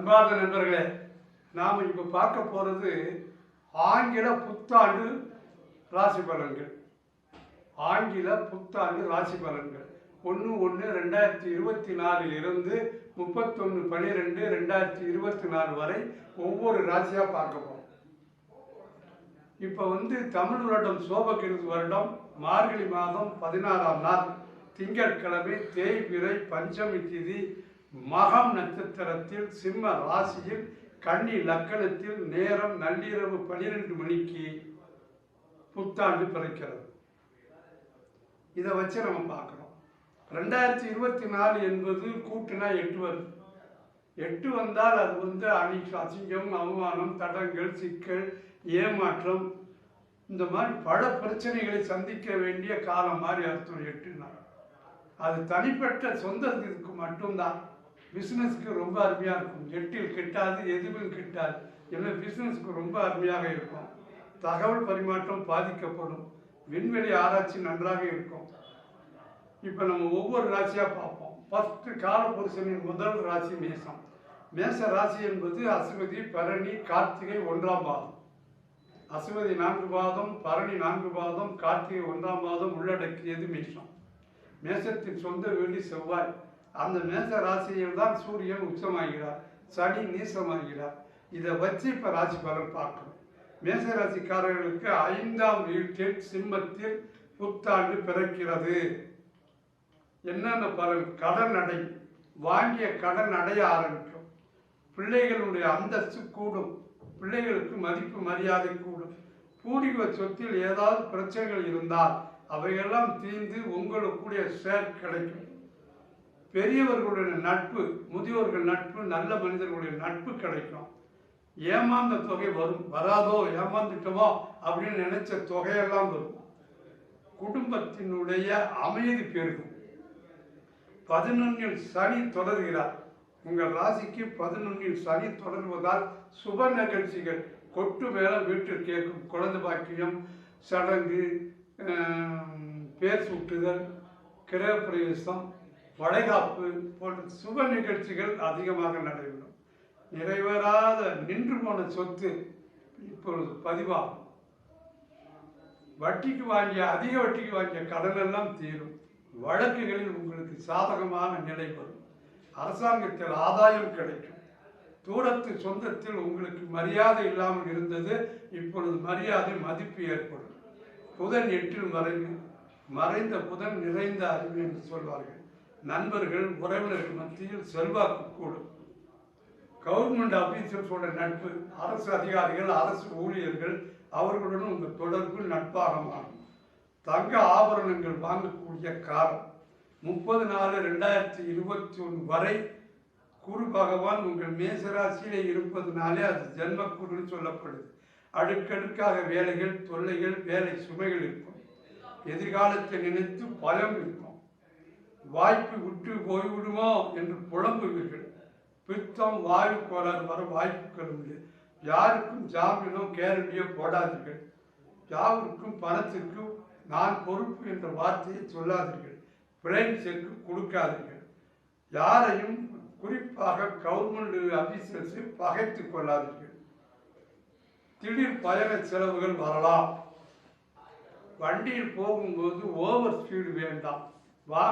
அன்பார்ந்த நண்பர்களே நாம் இப்போ பார்க்க போகிறது ஆங்கில புத்தாண்டு ராசி பலன்கள். ஆங்கில புத்தாண்டு ராசி பலன்கள். ஒன்று ஒன்று ரெண்டாயிரத்தி இருபத்தி நாலில் இருந்து முப்பத்தொன்று பன்னிரெண்டு ரெண்டாயிரத்தி இருபத்தி நாலு வரை ஒவ்வொரு ராசியாக பார்க்க போகிறோம் இப்போ வந்து தமிழ் வருடம் சோபகிருது வருடம் மார்கழி மாதம் பதினாறாம் நாள் திங்கட்கிழமை தேய்பிறை பஞ்சமி திதி மகம் நட்சத்திரத்தில் சிம்ம ராசியில் கன்னி லக்கணத்தில் நேரம் நள்ளிரவு பன்னிரெண்டு மணிக்கு புத்தாண்டு பிறக்கிறது. இதை வச்சு நம்ம பார்க்குறோம் ரெண்டாயிரத்தி இருபத்தி நாலு என்பது கூட்டுனா எட்டு வருது எட்டு வந்தால் அது வந்து அணிக்கு அசிங்கம் அவமானம் தடங்கள் சிக்கல் ஏமாற்றம் இந்த மாதிரி பல பிரச்சனைகளை சந்திக்க வேண்டிய காலம் மாதிரி அர்த்தம் எட்டுனா அது தனிப்பட்ட சொந்த இதுக்கு மட்டும்தான். பிஸ்னஸ்க்கு ரொம்ப அருமையாக இருக்கும். எட்டில் கிட்டாது எதுவும் கிட்டாது. ஏன்னா பிஸ்னஸ்க்கு ரொம்ப அருமையாக இருக்கும். தகவல் பரிமாற்றம் பாதிக்கப்படும். விண்வெளி ஆராய்ச்சி நன்றாக இருக்கும். இப்போ நம்ம ஒவ்வொரு ராசியாக பார்ப்போம். ஃபஸ்ட்டு காலபுருஷனின் முதல் ராசி மேசம் மேச ராசி என்பது அசுவதி பரணி கார்த்திகை ஒன்றாம் பாதம். அசுவதி நான்கு பாதம் பரணி நான்கு பாதம் கார்த்திகை ஒன்றாம் பாதம் உள்ளடக்கியது மேசம் மேசத்தின் சொந்த வீடு செவ்வாய். அந்த மேச ராசியில் தான் சூரியன் உச்சமாகிறார் சனி நீசமாகிறார். இதை வச்சு இப்போ ராசி பலன் பார்க்கணும். மேச ராசிக்காரர்களுக்கு ஐந்தாம் வீட்டில் சிம்மத்தில் புத்தாண்டு பிறக்கிறது. என்னென்ன பலன்? கடன் அடை வாங்கிய கடன் அடைய ஆரம்பிக்கும். பிள்ளைகளுடைய அந்தஸ்து கூடும். பிள்ளைகளுக்கு மதிப்பு மரியாதை கூடும். பூர்வீக சொத்தில் ஏதாவது பிரச்சனைகள் இருந்தால் அவையெல்லாம் தீர்ந்து உங்களுக்குடைய ஷேர் கிடைக்கும். பெரியவர்களுடைய நட்பு முதியோர்கள் நட்பு நல்ல மனிதர்களுடைய நட்பு கிடைக்கும். ஏமாந்த தொகை வரும். வராதோ ஏமாந்துட்டோமோ அப்படின்னு நினைச்ச தொகையெல்லாம் வரும். குடும்பத்தினுடைய அமைதி பெருகும். பதினொன்னில் சனி தொடர்கிறார். உங்கள் ராசிக்கு பதினொன்னில் சனி தொடர்வதால் சுப நிகழ்ச்சிகள் கொட்டு மேலே வீட்டில் கேட்கும். குழந்தை பாக்கியம் சடங்கு பேர் சூட்டுதல் கிரகப்பிரவேசம் வளைகாப்பு போன்ற சுப நிகழ்ச்சிகள் அதிகமாக நடைபெறும். நிறைவேறாத நின்று போன சொத்து இப்பொழுது பதிவாகும். வட்டிக்கு வாங்கிய அதிக வட்டிக்கு வாங்கிய கடன் எல்லாம் தீரும். வழக்குகளில் உங்களுக்கு சாதகமான நிலை வரும். அரசாங்கத்தில் ஆதாயம் கிடைக்கும். தூரத்து சொந்தத்தில் உங்களுக்கு மரியாதை இல்லாமல் இருந்தது இப்பொழுது மரியாதை மதிப்பு ஏற்படும். புதன் எட்டில் மறைந்து மறைந்த புதன் நிறைந்த அறிவு என்று சொல்வார்கள். நண்பர்கள் உறவினர்கள் மத்தியில் செல்வாக்கு கூடும். கவர்மெண்ட் ஆஃபீஸர்ஸோட நட்பு அரசு அதிகாரிகள் அரசு ஊழியர்கள் அவர்களுடன் உங்கள் தொடர்பு நட்பாக மாறும் தங்க ஆபரணங்கள் வாங்கக்கூடிய காலம் முப்பது நாலு ரெண்டாயிரத்தி இருபத்தி ஒன்று வரை குரு பகவான் உங்கள் மேசராசியிலே இருப்பதுனாலே அது ஜென்மக்குருன்னு சொல்லப்படுது. அடுக்கடுக்காக வேலைகள் தொல்லைகள் வேலை சுமைகள் இருக்கும். எதிர்காலத்தை நினைத்து பயம் இருக்கும். வாய்ப்பு விட்டு போய்விடுமோ என்று புலம்புவீர்கள். பித்தம் வாயு கோளாறு வர வாய்ப்புகள் உண்டு. யாருக்கும் ஜாமீனோ கேரண்டியோ போடாதீர்கள். யாருக்கும் பணத்திற்கும் நான் பொறுப்பு என்ற வார்த்தையை சொல்லாதீர்கள். பிரைன் செக்கு கொடுக்காதீர்கள். யாரையும் குறிப்பாக கவர்மெண்ட் அபிஷியல்ஸை பகைத்து கொள்ளாதீர்கள். திடீர் பயண செலவுகள் வரலாம். வண்டியில் போகும்போது ஓவர் ஸ்பீடு வேண்டாம். வாகன